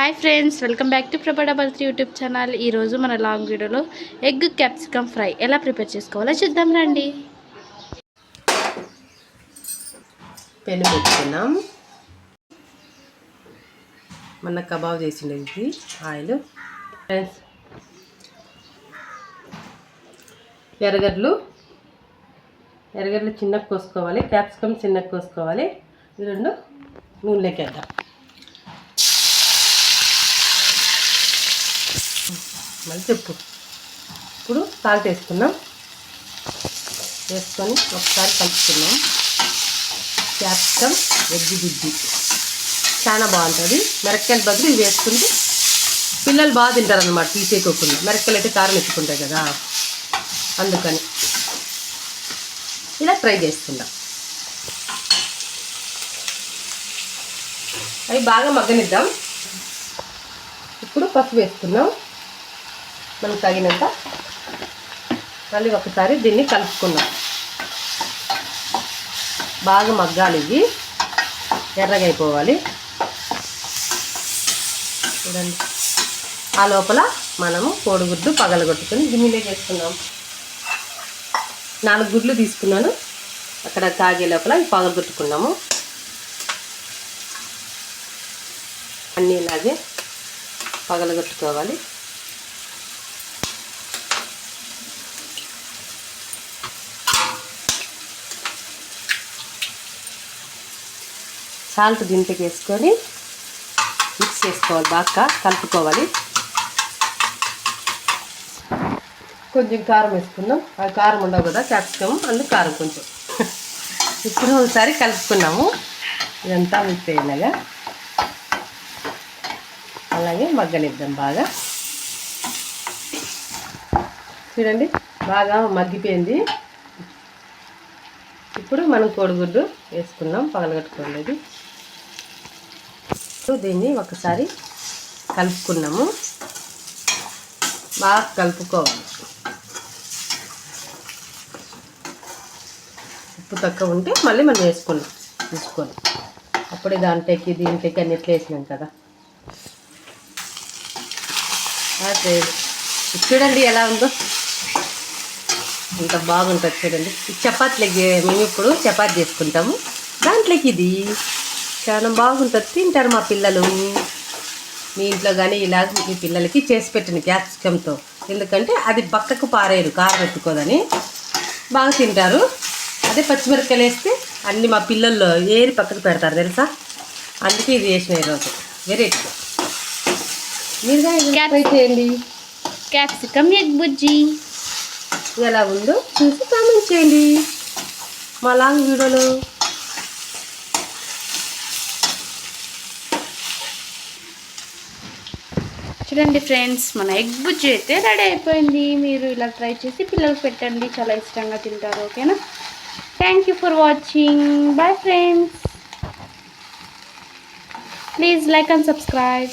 Hi friends welcome back to ప్రభాడా బర్త్ YouTube channel. ఈరోజు మన లాంగ్ వీడియోలో ఎగ్ క్యాప్సికమ్ ఫ్రై ఎలా ప్రిపేర్ చేసుకోవాలో చూద్దాం రండి. పెను పెట్టుకున్నాం. మన కబాబ్ చేసిండే ఇది ఆయిల్. ఫ్రెండ్స్ ఎర్రగడ్డలు. ఎర్రగడ్డలు చిన్నకు కోసుకోవాలి క్యాప్సికమ్ చిన్నకు కోసుకోవాలి. ఈ రెండు నూనెలోకి వేద్దాం. మళ్ళీ చెప్పు. ఇప్పుడు సాల్ట్ వేసుకున్నాం వేసుకొని ఒకసారి కలుపుకున్నాం క్యాప్సికమ్ ఎగ్గి బుజ్జి. చాలా బాగుంటుంది. మిరపకాయల బదులు ఇవి వేసుకుంటే పిల్లలు బాగా తింటారు అనమాట తీసేయకోకుండా మిరపకాయలు అయితే కారం ఎత్తుకుంటాయి కదా. అందుకని ఇలా ట్రై చేసుకుందాం. అవి బాగా మగ్గనిద్దాం. ఇప్పుడు పసుపు వేసుకున్నాం మనకు తగినంత మళ్ళీ ఒకసారి దీన్ని కలుపుకుందాం. బాగా మగ్గాలి ఇవి. ఎర్రగా అయిపోవాలి చూడండి. ఆ లోపల మనము కోడిగుడ్డు పగలగొట్టుకొని గిన్నెలో చేసుకున్నాం నాలుగు గుడ్లు తీసుకున్నాను. అక్కడ కాగే లోపల పగలగొట్టుకున్నాము. అన్నీ ఇలాగే పగలగొట్టుకోవాలి. సాల్ట్ దింపకి వేసుకొని మిక్స్ చేసుకోవాలి బాగా కలుపుకోవాలి. కొంచెం కారం వేసుకున్నాం ఆ కారం ఉండవు కదా క్యాప్సికమ్ అందుకు కారం కొంచెం. ఇప్పుడు ఒకసారి కలుపుకున్నాము. ఇదంతా మిక్స్ అలాగే మగ్గనిద్దాం బాగా. చూడండి బాగా మగ్గిపోయింది. ఇప్పుడు మనం కోడిగుడ్డు వేసుకున్నాం పగలగట్టుకోలేదు. దీన్ని ఒకసారి కలుపుకున్నాము. బాగా కలుపుకోవాలి. ఉప్పు తక్కువ ఉంటే మళ్ళీ మనం వేసుకున్నాం తీసుకొని అప్పుడే దాంట్లోకి దీంట్లోకి అన్నిట్లు వేసినాం కదా. అదే చూడండి ఎలా ఉందో. ఇంత బాగుంటుంది చూడండి. చపాతీలకి మేము ఇప్పుడు చపాతీ చేసుకుంటాము. దాంట్లోకి ఇది. చాలా బాగుంటుంది. తింటారు మా పిల్లలు. మీ ఇంట్లో కానీ ఇలా మీ పిల్లలకి చేసి పెట్టిన క్యాప్సికంతో ఎందుకంటే అది పక్కకు పారేయరు కారం ఎత్తుకోదని బాగా తింటారు. అదే పచ్చిమిరపకాయలు వేస్తే అన్ని మా పిల్లల్లో ఏరి పక్కకు పెడతారు తెలుసా? అందుకే ఇది వేసిన ఈరోజు. వెరైటీ మీరు ట్రై చేయండి. క్యాప్సికమ్ ఎగ్ బుజ్జి. ఎలా ఉందో చూసి కామెంట్ చేయండి. మా లాంగ్ వీడియోలో. చూడండి ఫ్రెండ్స్ మన ఎగ్ బుజ్జి అయితే రెడీ అయిపోయింది. మీరు ఇలా ట్రై చేసి పిల్లలకు పెట్టండి చాలా ఇష్టంగా తింటారు ఓకేనా? Thank you for watching bye friends please like and subscribe